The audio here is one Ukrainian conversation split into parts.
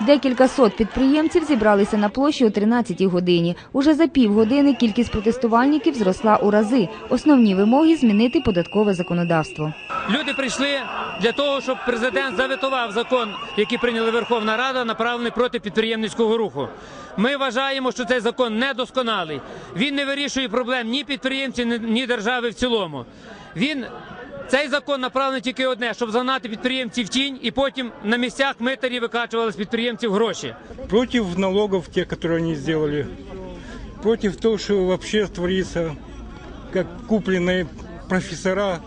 Декілька сот підприємців зібралися на площі о 13-й годині. Уже за півгодини кількість протестувальників зросла у рази. Основні вимоги змінити податкове законодавство. Люди прийшли для того, щоб президент заветував закон, який прийняла Верховна Рада, направлений проти підприємницького руху. Ми вважаємо, що цей закон недосконалий. Він не вирішує проблем ні підприємців, ні держави в цілому. Він цей закон направлений тільки одне, щоб загнати підприємців в тінь, і потім на місцях митарі викачували з підприємців гроші. Проти налогів, ті, які вони зробили, проти того, що взагалі творится, як куплені професора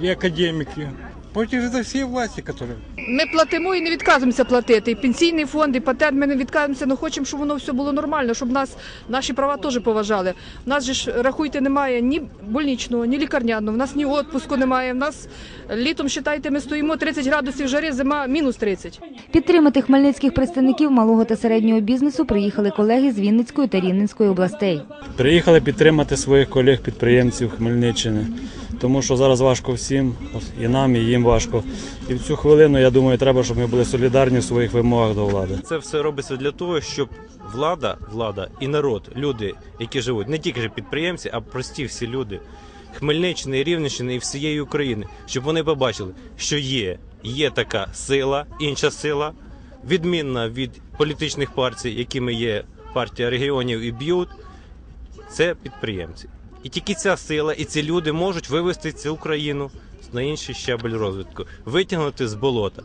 і академики, против это всей власти, которые... Ми платимо і не відказуємося платити. І пенсійний фонд, і патент ми не відказуємося, але хочемо, щоб воно все було нормально, щоб нас наші права теж поважали. У нас же ж рахуйте, немає ні больничного, ні лікарняного, в нас ні відпуску немає. В нас літом вважайте, ми стоїмо 30 градусів жари, зима мінус 30. Підтримати хмельницьких представників малого та середнього бізнесу приїхали колеги з Вінницької та Рівненської областей. Приїхали підтримати своїх колег-підприємців Хмельниччини, тому що зараз важко всім, і нам, і їм важко. І в цю хвилину, я думаю, треба, щоб ми були солідарні в своїх вимогах до влади. Це все робиться для того, щоб влада, влада і народ, люди, які живуть, не тільки підприємці, а прості всі люди Хмельниччини, Рівненщини і всієї України, щоб вони побачили, що є, є така сила, інша сила, відмінна від політичних партій, якими є партія регіонів і б'ють, це підприємці. І тільки ця сила і ці люди можуть вивести цю Україну на інший щабель розвитку, витягнути з болота.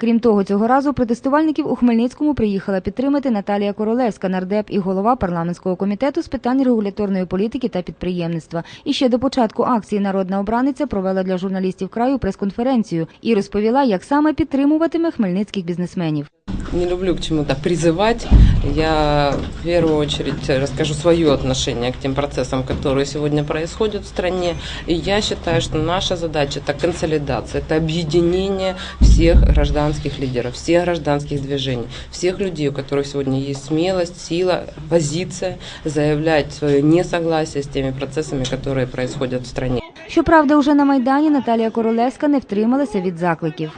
Крім того, цього разу протестувальників у Хмельницькому приїхала підтримати Наталія Королевська, нардеп і голова парламентського комітету з питань регуляторної політики та підприємництва. І ще до початку акції народна обраниця провела для журналістів краю прес-конференцію і розповіла, як саме підтримуватиме хмельницьких бізнесменів Не люблю к чему-то призывать. Я в первую очередь расскажу свое отношение к тем процессам, которые сегодня происходят в стране. И я считаю, что наша задача это консолидация, это объединение всех гражданских лидеров, всех гражданских движений, всех людей, у которых сегодня есть смелость, сила, позиция заявлять свое несогласие с теми процессами, которые происходят в стране. Щоправда, уже на майдані Наталія Королевська не втрималася від закликів.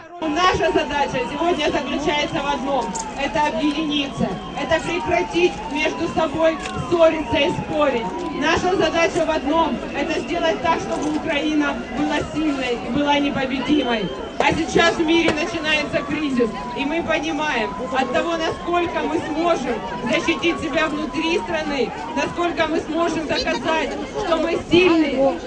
Наша задача сегодня заключается в одном – это объединиться, это прекратить между собой ссориться и спорить. Наша задача в одном – это сделать так, чтобы Украина была сильной и была непобедимой. А сейчас в мире начинается кризис, и мы понимаем, от того, насколько мы сможем защитить себя внутри страны, насколько мы сможем доказать, что мы сильные,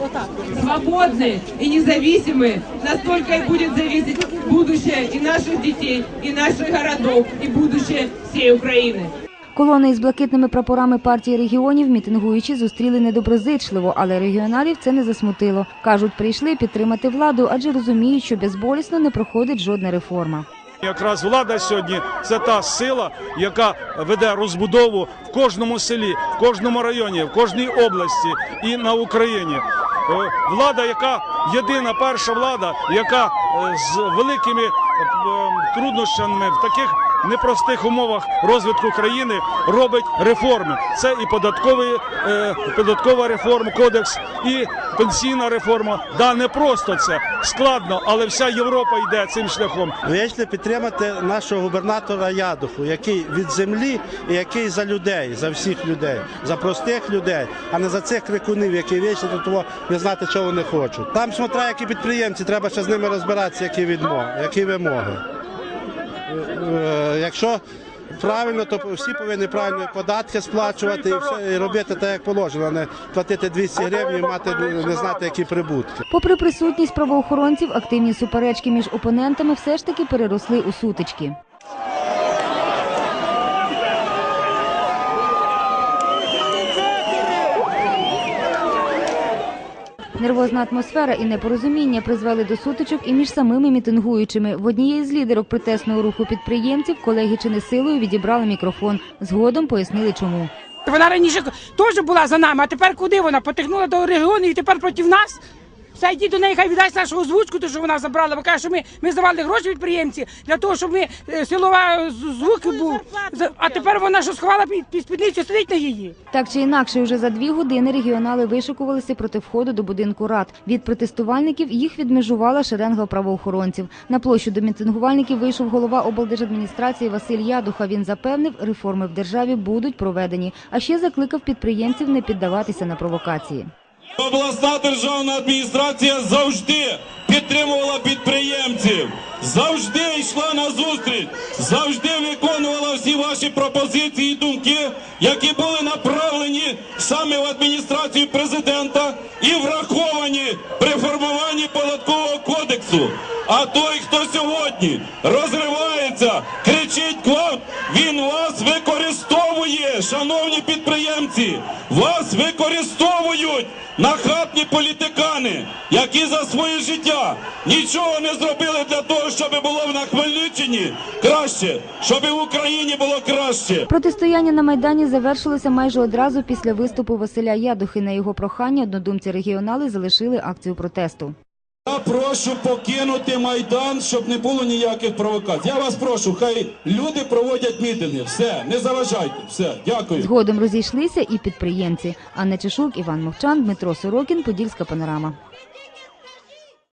свободные и независимые, настолько и будет зависеть будущее и наших детей, и наших городов, и будущее всей Украины. Колони із блакитними прапорами партії регіонів мітингуючі зустріли недоброзичливо, але регіоналів це не засмутило. Кажуть, прийшли підтримати владу, адже розуміють, що безболісно не проходить жодна реформа. Якраз влада сьогодні це та сила, яка веде розбудову в кожному селі, в кожному районі, в кожній області і на Україні. Е, Влада, яка єдина перша влада, яка е, з великими е, труднощами в таких непростих умовах розвитку країни робить реформи. Це і податковий, е, податкова реформа, кодекс, і пенсійна реформа. Да, не просто це складно, але вся Європа йде цим шляхом. Вирішили підтримати нашого губернатора Ядуху, який від землі і який за людей, за всіх людей, за простих людей, а не за цих крикунів, які вічно до того не знати, чого вони хочуть. Там смотря, які підприємці, треба ще з ними розбиратися, які відмоги, які вимоги. Е, Якщо правильно, то всі повинні правильно податки сплачувати і все і робити так, як положено, а не платити 200 гривень і мати не знати, які прибутки. Попри присутність правоохоронців, активні суперечки між опонентами все ж таки переросли у сутички. Нервозна атмосфера і непорозуміння призвели до сутичок і між самими мітингуючими. В однієї з лідерок протестного руху підприємців колеги чи не силою відібрали мікрофон. Згодом пояснили, чому. Вона раніше теж була за нами, а тепер куди вона? Потягнула до регіону і тепер проти нас? Це йдіть до неї, хай віддасть нашу озвучку, то що вона забрала. Бо каже, що ми, ми здавали гроші підприємці для того, щоб ми е, силова з- звук був. За- А тепер вона що сховала під, під спідницю, сидить на її. Так чи інакше, уже за дві години регіонали вишикувалися проти входу до будинку рад. Від протестувальників їх відмежувала шеренга правоохоронців. На площу до мітингувальників вийшов голова облдержадміністрації Василь Ядуха. Він запевнив, реформи в державі будуть проведені, а ще закликав підприємців не піддаватися на провокації. Обласна державна адміністрація завжди підтримувала підприємців, завжди йшла на зустріч, завжди виконувала всі ваші пропозиції і думки, які були направлені саме в адміністрацію президента і враховані при формуванні податкового кодексу. А той, хто сьогодні підприємці. Вас використовують нахабні політикани, які за своє життя нічого не зробили для того, щоб було на Хмельниччині краще, щоб в Україні було краще. Протистояння на майдані завершилося майже одразу після виступу Василя Ядухи. На його прохання однодумці регіонали залишили акцію протесту. Я прошу покинути майдан, щоб не було ніяких провокацій. Я вас прошу, хай люди проводять мітинги. Все, не заважайте. Все, дякую. Згодом розійшлися і підприємці. Анна Чешук, Іван Мовчан, Дмитро Сорокін, Подільська панорама.